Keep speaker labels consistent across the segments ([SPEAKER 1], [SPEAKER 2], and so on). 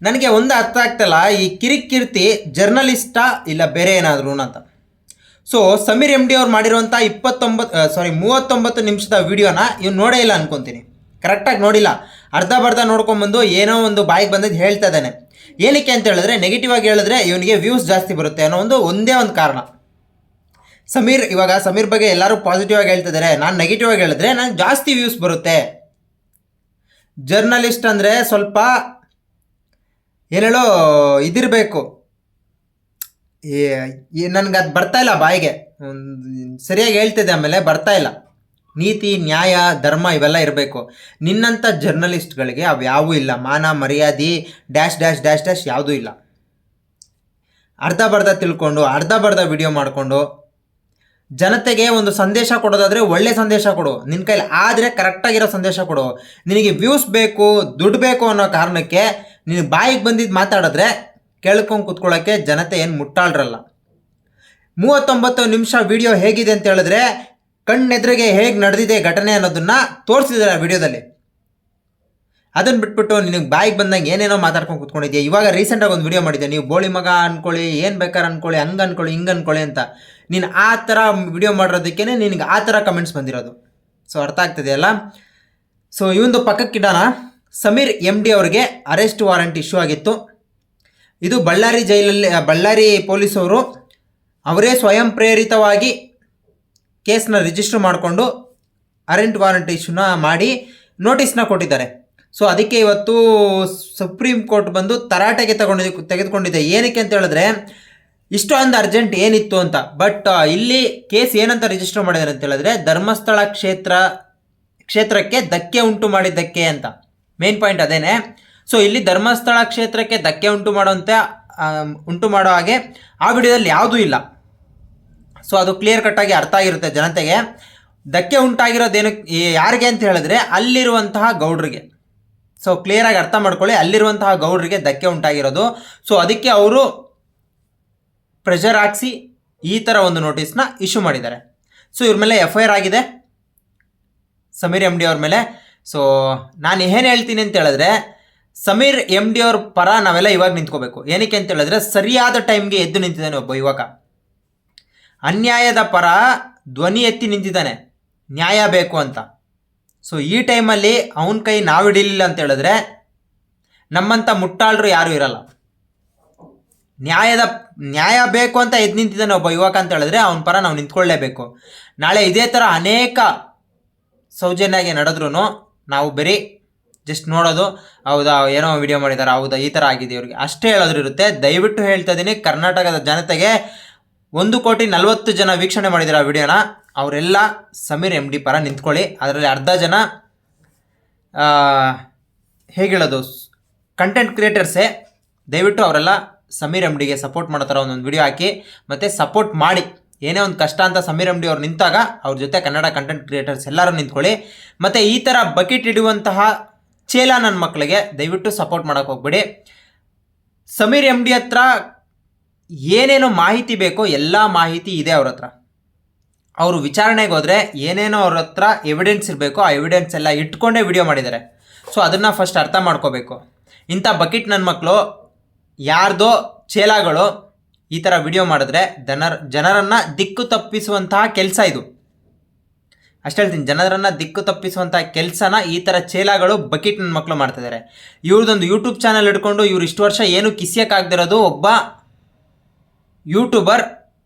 [SPEAKER 1] ನನಗೆ ಒಂದು ಅರ್ಥ ಆಗ್ತಲ್ಲ, ಈ ಕಿರಿಕಿರ್ತಿ ಜರ್ನಲಿಸ್ಟಾ ಇಲ್ಲ ಬೇರೆ ಏನಾದರೂ ಅಂತ. ಸೊ ಸಮೀರ್ ಎಂ ಡಿ ಅವ್ರು ಮಾಡಿರುವಂಥ ಇಪ್ಪತ್ತೊಂಬತ್ತು ಸಾರಿ ಮೂವತ್ತೊಂಬತ್ತು ನಿಮಿಷದ ವಿಡಿಯೋನ ಇವ್ನು ನೋಡೇ ಇಲ್ಲ ಅನ್ಕೊತೀನಿ. ಕರೆಕ್ಟಾಗಿ ನೋಡಿಲ್ಲ. ಅರ್ಧ ಬರ್ಧ ನೋಡ್ಕೊಂಬಂದು ಏನೋ ಒಂದು ಬಾಯಿಗೆ ಬಂದದ್ದು ಹೇಳ್ತಾ ಇದ್ದಾನೆ. ಏನಕ್ಕೆ ಅಂತ ಹೇಳಿದ್ರೆ ನೆಗೆಟಿವ್ ಆಗಿ ಹೇಳಿದ್ರೆ ಇವನಿಗೆ ವ್ಯೂಸ್ ಜಾಸ್ತಿ ಬರುತ್ತೆ ಅನ್ನೋ ಒಂದು ಒಂದೇ ಒಂದು ಕಾರಣ. ಸಮೀರ್, ಇವಾಗ ಸಮೀರ್ ಬಗ್ಗೆ ಎಲ್ಲರೂ ಪಾಸಿಟಿವ್ ಆಗಿ ಹೇಳ್ತಿದ್ದಾರೆ ನಾನು ನೆಗೆಟಿವ್ ಆಗಿ ಹೇಳಿದ್ರೆ ನಾನು ಜಾಸ್ತಿ ವ್ಯೂಸ್ ಬರುತ್ತೆ. ಜರ್ನಲಿಸ್ಟ್ ಅಂದರೆ ಸ್ವಲ್ಪ ಏನೇಳೋ ಇದಿರಬೇಕು. ನನಗೆ ಅದು ಬರ್ತಾ ಇಲ್ಲ ಬಾಯಿಗೆ. ಸರಿಯಾಗಿ ಹೇಳ್ತಿದ್ದೆ ಆಮೇಲೆ ಬರ್ತಾ ಇಲ್ಲ. ನೀತಿ, ನ್ಯಾಯ, ಧರ್ಮ ಇವೆಲ್ಲ ಇರಬೇಕು. ನಿನ್ನಂಥ ಜರ್ನಲಿಸ್ಟ್ಗಳಿಗೆ ಯಾವೂ ಇಲ್ಲ. ಮಾನ, ಮರ್ಯಾದೆ, ಡ್ಯಾಶ್ ಡ್ಯಾಶ್ ಡ್ಯಾಶ್ ಡ್ಯಾಶ್ ಯಾವುದೂ ಇಲ್ಲ. ಅರ್ಧ ಬರ್ಧ ತಿಳ್ಕೊಂಡು, ಅರ್ಧ ಬರ್ಧ ವಿಡಿಯೋ ಮಾಡಿಕೊಂಡು, ಜನತೆಗೆ ಒಂದು ಸಂದೇಶ ಕೊಡೋದಾದರೆ ಒಳ್ಳೆ ಸಂದೇಶ ಕೊಡು. ನಿನ್ನ ಕೈಲಿ ಆದರೆ ಕರೆಕ್ಟಾಗಿರೋ ಸಂದೇಶ ಕೊಡು. ನಿನಗೆ ವ್ಯೂಸ್ ಬೇಕು, ದುಡ್ಡು ಬೇಕು ಅನ್ನೋ ಕಾರಣಕ್ಕೆ ನೀನು ಬಾಯಿಗೆ ಬಂದಿದ್ದು ಮಾತಾಡಿದ್ರೆ ಕೇಳ್ಕೊಂಡು ಕುತ್ಕೊಳ್ಳೋಕ್ಕೆ ಜನತೆ ಏನು ಮುಟ್ಟಾಳ್ರಲ್ಲ. ಮೂವತ್ತೊಂಬತ್ತು ನಿಮಿಷ ವಿಡಿಯೋ ಹೇಗಿದೆ ಅಂತ ಹೇಳಿದ್ರೆ ಕಣ್ಣೆದುರಿಗೆ ಹೇಗೆ ನಡೆದಿದೆ ಘಟನೆ ಅನ್ನೋದನ್ನ ತೋರಿಸಿದ್ದಾರೆ ಆ ವಿಡಿಯೋದಲ್ಲಿ. ಅದನ್ನು ಬಿಟ್ಬಿಟ್ಟು ನಿನಗೆ ಬಾಯಿಗೆ ಬಂದಂಗೆ ಏನೇನೋ ಮಾತಾಡ್ಕೊಂಡು ಕುತ್ಕೊಂಡಿದ್ಯಾ? ಇವಾಗ ರೀಸೆಂಟಾಗಿ ಒಂದು ವಿಡಿಯೋ ಮಾಡಿದ್ದೆ ನೀವು ಬೋಳಿ ಮಗ ಅನ್ಕೊಳ್ಳಿ, ಏನು ಬೇಕಾದ್ರೆ ಅನ್ಕೊಳ್ಳಿ, ಹಂಗೆ ಅನ್ಕೊಳ್ಳಿ, ಹಿಂಗೆ ಅನ್ಕೊಳ್ಳಿ ಅಂತ. ನೀನು ಆ ಥರ ವಿಡಿಯೋ ಮಾಡಿರೋದಕ್ಕೇ ನಿನಗೆ ಆ ಥರ ಕಮೆಂಟ್ಸ್ ಬಂದಿರೋದು. ಸೊ ಅರ್ಥ ಆಗ್ತಿದೆಯಲ್ಲ? ಸೊ ಇವಂದು ಪಕ್ಕಕ್ಕಿಡೋಣ. ಸಮೀರ್ ಎಂ ಡಿ ಅವರಿಗೆ ಅರೆಸ್ಟ್ ವಾರೆಂಟ್ ಇಶ್ಯೂ ಆಗಿತ್ತು. ಇದು ಬಳ್ಳಾರಿ ಜೈಲಲ್ಲಿ ಬಳ್ಳಾರಿ ಪೊಲೀಸವರು ಅವರೇ ಸ್ವಯಂ ಪ್ರೇರಿತವಾಗಿ ಕೇಸ್ನ ರಿಜಿಸ್ಟರ್ ಮಾಡಿಕೊಂಡು ಅರೆಂಟ್ ವಾರೆಂಟ್ ಇಶ್ಯೂನ ಮಾಡಿ ನೋಟಿಸ್ನ ಕೊಟ್ಟಿದ್ದಾರೆ. ಸೊ ಅದಕ್ಕೆ ಇವತ್ತು ಸುಪ್ರೀಂ ಕೋರ್ಟ್ ಬಂದು ತರಾಟೆಗೆ ತಗೊಂಡಿದ್ದು ತೆಗೆದುಕೊಂಡಿದೆ. ಏನಕ್ಕೆ ಅಂತ ಹೇಳಿದ್ರೆ ಇಷ್ಟೊಂದು ಅರ್ಜೆಂಟ್ ಏನಿತ್ತು ಅಂತ. ಬಟ್ ಇಲ್ಲಿ ಕೇಸ್ ಏನಂತ ರಿಜಿಸ್ಟರ್ ಮಾಡಿದ್ದಾರೆ ಅಂತ ಹೇಳಿದ್ರೆ, ಧರ್ಮಸ್ಥಳ ಕ್ಷೇತ್ರ, ಕ್ಷೇತ್ರಕ್ಕೆ ಧಕ್ಕೆ ಉಂಟು ಮಾಡಿದ್ದಕ್ಕೆ ಅಂತ. ಮೇನ್ ಪಾಯಿಂಟ್ ಅದೇನೆ. ಸೊ ಇಲ್ಲಿ ಧರ್ಮಸ್ಥಳ ಕ್ಷೇತ್ರಕ್ಕೆ ಧಕ್ಕೆ ಉಂಟು ಮಾಡುವಂತೆ ಉಂಟು ಮಾಡೋ ಹಾಗೆ ಆ ವಿಡಿಯೋದಲ್ಲಿ ಯಾವುದೂ ಇಲ್ಲ. ಸೊ ಅದು ಕ್ಲಿಯರ್ ಕಟ್ಟಾಗಿ ಅರ್ಥ ಆಗಿರುತ್ತೆ ಜನತೆಗೆ. ಧಕ್ಕೆ ಉಂಟಾಗಿರೋದೇನು ಯಾರಿಗೆ ಅಂತ ಹೇಳಿದ್ರೆ ಅಲ್ಲಿರುವಂತಹ ಗೌಡ್ರಿಗೆ. ಸೊ ಕ್ಲಿಯರಾಗಿ ಅರ್ಥ ಮಾಡ್ಕೊಳ್ಳಿ, ಅಲ್ಲಿರುವಂತಹ ಗೌಡ್ರಿಗೆ ಧಕ್ಕೆ ಉಂಟಾಗಿರೋದು. ಸೊ ಅದಕ್ಕೆ ಅವರು ಪ್ರೆಷರ್ ಹಾಕ್ಸಿ ಈ ಥರ ಒಂದು ನೋಟಿಸ್ನ ಇಶ್ಯೂ ಮಾಡಿದ್ದಾರೆ. ಸೊ ಇವ್ರ ಮೇಲೆ ಎಫ್ ಐ ಆರ್ ಆಗಿದೆ. ಸಮೀರ್ ಎಂ ಡಿ ಅವ್ರ ಮೇಲೆ. ಸೊ ನಾನು ಏನು ಹೇಳ್ತೀನಿ ಅಂತ ಹೇಳಿದ್ರೆ, ಸಮೀರ್ ಎಂ ಡಿ ಅವ್ರ ಪರ ನಾವೆಲ್ಲ ಇವಾಗ ನಿಂತ್ಕೋಬೇಕು. ಏನಕ್ಕೆ ಅಂತ ಹೇಳಿದ್ರೆ, ಸರಿಯಾದ ಟೈಮ್ಗೆ ಎದ್ದು ನಿಂತಿದ್ದಾನೆ ಒಬ್ಬ ಯುವಕ. ಅನ್ಯಾಯದ ಪರ ಧ್ವನಿ ಎತ್ತಿ ನಿಂತಿದ್ದಾನೆ. ನ್ಯಾಯ ಬೇಕು ಅಂತ. ಸೊ ಈ ಟೈಮಲ್ಲಿ ಅವನ ಕೈ ನಾವು ಹಿಡಿಲಿಲ್ಲ ಅಂತ ಹೇಳಿದ್ರೆ ನಮ್ಮಂಥ ಮುಟ್ಟಾಳರು ಯಾರೂ ಇರಲ್ಲ. ನ್ಯಾಯದ, ನ್ಯಾಯ ಬೇಕು ಅಂತ ಎದ್ದು ನಿಂತಿದ್ದಾನೆ ಒಬ್ಬ ಯುವಕ ಅಂತ ಹೇಳಿದ್ರೆ, ಅವನ ಪರ ನಾವು ನಿಂತ್ಕೊಳ್ಳೇಬೇಕು ನಾಳೆ ಇದೇ ಥರ ಅನೇಕ ಸೌಜನ್ಯಾಗೆ ನಡೆದ್ರೂ ನಾವು ಬರೀ ಜಸ್ಟ್ ನೋಡೋದು ಹೌದಾ ಏನೋ ವಿಡಿಯೋ ಮಾಡಿದ್ದಾರೆ ಹೌದಾ ಈ ಥರ ಆಗಿದೆ ಇವ್ರಿಗೆ. ಅಷ್ಟೇ ಹೇಳೋದ್ರ ಇರುತ್ತೆ. ದಯವಿಟ್ಟು ಹೇಳ್ತಾ ಇದ್ದೀನಿ ಕರ್ನಾಟಕದ ಜನತೆಗೆ ಒಂದು ಕೋಟಿ ನಲವತ್ತು ಜನ ವೀಕ್ಷಣೆ ಮಾಡಿದ್ದಾರೆ ಆ ವಿಡಿಯೋನ. ಅವರೆಲ್ಲ ಸಮೀರ್ ಎಂ ಡಿ ಪರ ನಿಂತ್ಕೊಳ್ಳಿ. ಅದರಲ್ಲಿ ಅರ್ಧ ಜನ ಆ, ಹೇಗೆ ಹೇಳೋದು ಕಂಟೆಂಟ್ ಕ್ರಿಯೇಟರ್ಸೇ ದಯವಿಟ್ಟು ಅವರೆಲ್ಲ ಸಮೀರ್ ಎಂ ಡಿಗೆ ಸಪೋರ್ಟ್ ಮಾಡೋ ಥರ ಒಂದೊಂದು ವಿಡಿಯೋ ಹಾಕಿ ಮತ್ತು ಸಪೋರ್ಟ್ ಮಾಡಿ. ಏನೇ ಒಂದು ಕಷ್ಟ ಅಂತ ಸಮೀರ್ ಎಂ ಡಿ ಅವ್ರು ನಿಂತಾಗ ಅವ್ರ ಜೊತೆ ಕನ್ನಡ ಕಂಟೆಂಟ್ ಕ್ರಿಯೇಟರ್ಸ್ ಎಲ್ಲರೂ ನಿಂತ್ಕೊಳ್ಳಿ. ಮತ್ತು ಈ ಥರ ಬಕೆಟ್ ಇಡುವಂತಹ ಚೇಲ ನನ್ನ ಮಕ್ಕಳಿಗೆ ದಯವಿಟ್ಟು ಸಪೋರ್ಟ್ ಮಾಡೋಕೆ ಹೋಗ್ಬೇಡಿ. ಸಮೀರ್ ಎಂ ಡಿ ಹತ್ರ ಏನೇನು ಮಾಹಿತಿ ಬೇಕೋ ಎಲ್ಲ ಮಾಹಿತಿ ಇದೆ ಅವ್ರ ಹತ್ರ. ಅವರು ವಿಚಾರಣೆಗೆ ಹೋದರೆ ಏನೇನೋ ಅವ್ರ ಹತ್ರ ಎವಿಡೆನ್ಸ್ ಇರಬೇಕು, ಆ ಎವಿಡೆನ್ಸ್ ಎಲ್ಲ ಇಟ್ಕೊಂಡೇ ವಿಡಿಯೋ ಮಾಡಿದ್ದಾರೆ. ಸೊ ಅದನ್ನು ಫಸ್ಟ್ ಅರ್ಥ ಮಾಡ್ಕೋಬೇಕು. ಇಂಥ ಬಕೆಟ್ ನನ್ನ ಮಕ್ಕಳು ಯಾರ್ದೋ ಚೇಲಾಗಳು ಈ ಥರ ವಿಡಿಯೋ ಮಾಡಿದ್ರೆ ಜನರ, ಜನರನ್ನು ದಿಕ್ಕು ತಪ್ಪಿಸುವಂತಹ ಕೆಲಸ ಇದು. ಅಷ್ಟು ಹೇಳ್ತೀನಿ, ಜನರನ್ನು ದಿಕ್ಕು ತಪ್ಪಿಸುವಂಥ ಕೆಲಸನ ಈ ಥರ ಚೇಲಾಗಳು ಬಕೆಟ್ ನನ್ನ ಮಕ್ಕಳು ಮಾಡ್ತಿದ್ದಾರೆ ಇವ್ರದ್ದೊಂದು ಯೂಟ್ಯೂಬ್ ಚಾನಲ್ ಹಿಡ್ಕೊಂಡು ಇವ್ರು ಇಷ್ಟು ವರ್ಷ ಏನು ಕಿಸಿಯೋಕ್ಕಾಗ್ದಿರೋದು ಒಬ್ಬ ಯೂಟ್ಯೂಬರ್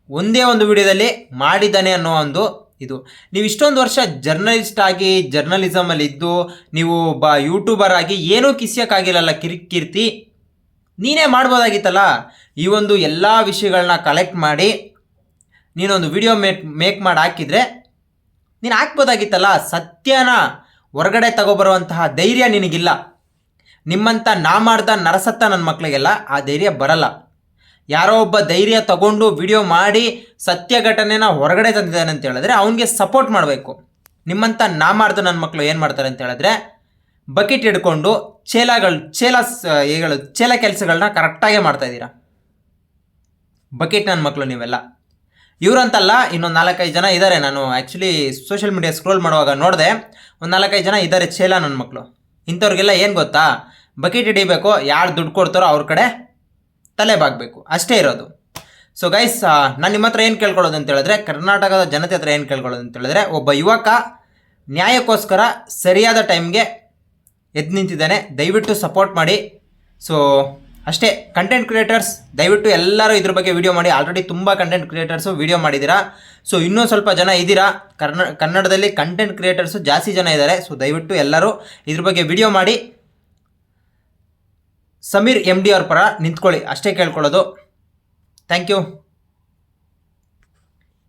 [SPEAKER 1] ಒಂದೇ ಒಂದು ವಿಡಿಯೋದಲ್ಲಿ ಮಾಡಿದ್ದಾನೆ ಅನ್ನೋ ಒಂದು ಇದು. ನೀವು ಇಷ್ಟೊಂದು ವರ್ಷ ಜರ್ನಲಿಸ್ಟ್ ಆಗಿ ಜರ್ನಲಿಸಮಲ್ಲಿ ಇದ್ದು, ನೀವು ಒಬ್ಬ ಯೂಟ್ಯೂಬರ್ ಆಗಿ ಏನೂ ಕಿಸಿಯೋಕ್ಕಾಗಿಲ್ಲಲ್ಲ ಕಿರಿಕೀರ್ತಿ ನೀನೇ ಮಾಡ್ಬೋದಾಗಿತ್ತಲ್ಲ? ಈ ಒಂದು ಎಲ್ಲ ವಿಷಯಗಳನ್ನ ಕಲೆಕ್ಟ್ ಮಾಡಿ ನೀನೊಂದು ವಿಡಿಯೋ ಮೇಕ್ ಮೇಕ್ ಮಾಡಿ ಹಾಕಿದರೆ ನೀನು ಹಾಕ್ಬೋದಾಗಿತ್ತಲ್ಲ? ಸತ್ಯನ ಹೊರಗಡೆ ತಗೊಬರುವಂತಹ ಧೈರ್ಯ ನಿನಗಿಲ್ಲ. ನಿಮ್ಮಂಥ ನಾಮಾರ್ಧ ನರಸತ್ತ ನನ್ನ ಮಕ್ಕಳಿಗೆಲ್ಲ ಆ ಧೈರ್ಯ ಬರಲ್ಲ. ಯಾರೋ ಒಬ್ಬ ಧೈರ್ಯ ತಗೊಂಡು ವಿಡಿಯೋ ಮಾಡಿ ಸತ್ಯ ಘಟನೆನ ಹೊರಗಡೆ ತಂದಿದ್ದಾನೆ ಅಂತ ಹೇಳಿದ್ರೆ ಅವನಿಗೆ ಸಪೋರ್ಟ್ ಮಾಡಬೇಕು. ನಿಮ್ಮಂಥ ನಾಮಾರ್ಧ ನನ್ನ ಮಕ್ಕಳು ಏನು ಮಾಡ್ತಾರೆ ಅಂತ ಹೇಳಿದ್ರೆ ಬಕೆಟ್ ಹಿಡ್ಕೊಂಡು ಚೇಲಗಳು, ಚೇಲ ಏಗಳು ಚೇಲ ಕೆಲಸಗಳನ್ನ ಕರೆಕ್ಟಾಗೇ ಮಾಡ್ತಾ ಇದ್ದೀರಾ? ಬಕೆಟ್ ನನ್ನ ಮಕ್ಕಳು ನೀವೆಲ್ಲ. ಇವರಂತಲ್ಲ, ಇನ್ನೊಂದು ನಾಲ್ಕೈದು ಜನ ಇದ್ದಾರೆ ನಾನು ಆ್ಯಕ್ಚುಲಿ ಸೋಷಿಯಲ್ ಮೀಡಿಯಾ ಸ್ಕ್ರೋಲ್ ಮಾಡುವಾಗ ನೋಡಿದೆ, ಒಂದು ನಾಲ್ಕೈದು ಜನ ಇದ್ದಾರೆ ಚೇಲ ನನ್ನ ಮಕ್ಕಳು ಇಂಥವ್ರಿಗೆಲ್ಲ ಏನು ಗೊತ್ತಾ? ಬಕೆಟ್ ಹಿಡಿಬೇಕು, ಯಾರು ದುಡ್ಡು ಕೊಡ್ತಾರೋ ಅವ್ರ ಕಡೆ ತಲೆ ಬಾಗಬೇಕು. ಅಷ್ಟೇ ಇರೋದು. ಸೊ ಗೈಸ್ ನಾನು ನಿಮ್ಮ ಹತ್ರ ಏನು ಕೇಳ್ಕೊಳ್ಳೋದು ಅಂತ ಹೇಳಿದ್ರೆ, ಕರ್ನಾಟಕದ ಜನತೆ ಹತ್ರ ಏನು ಕೇಳ್ಕೊಳ್ಳೋದು ಅಂತ ಹೇಳಿದ್ರೆ, ಒಬ್ಬ ಯುವಕ ನ್ಯಾಯಕ್ಕೋಸ್ಕರ ಸರಿಯಾದ ಟೈಮ್ಗೆ ಎದ್ದು ನಿಂತಿದ್ದಾನೆ. ದಯವಿಟ್ಟು ಸಪೋರ್ಟ್ ಮಾಡಿ. ಸೊ ಅಷ್ಟೇ ಕಂಟೆಂಟ್ ಕ್ರಿಯೇಟರ್ಸ್ ದಯವಿಟ್ಟು ಎಲ್ಲರೂ ಇದ್ರ ಬಗ್ಗೆ ವಿಡಿಯೋ ಮಾಡಿ. ಆಲ್ರೆಡಿ ತುಂಬ ಕಂಟೆಂಟ್ ಕ್ರಿಯೇಟರ್ಸು ವಿಡಿಯೋ ಮಾಡಿದ್ದೀರಾ? ಸೊ ಇನ್ನೂ ಸ್ವಲ್ಪ ಜನ ಇದ್ದೀರಾ? ಕರ್ನ, ಕನ್ನಡದಲ್ಲಿ ಕಂಟೆಂಟ್ ಕ್ರಿಯೇಟರ್ಸು ಜಾಸ್ತಿ ಜನ ಇದ್ದಾರೆ. ಸೊ ದಯವಿಟ್ಟು ಎಲ್ಲರೂ ಇದ್ರ ಬಗ್ಗೆ ವಿಡಿಯೋ ಮಾಡಿ. ಸಮೀರ್ ಎಂ ಡಿ ಅವ್ರ ಪರ ನಿಂತ್ಕೊಳ್ಳಿ. ಅಷ್ಟೇ ಕೇಳ್ಕೊಳ್ಳೋದು. Thank you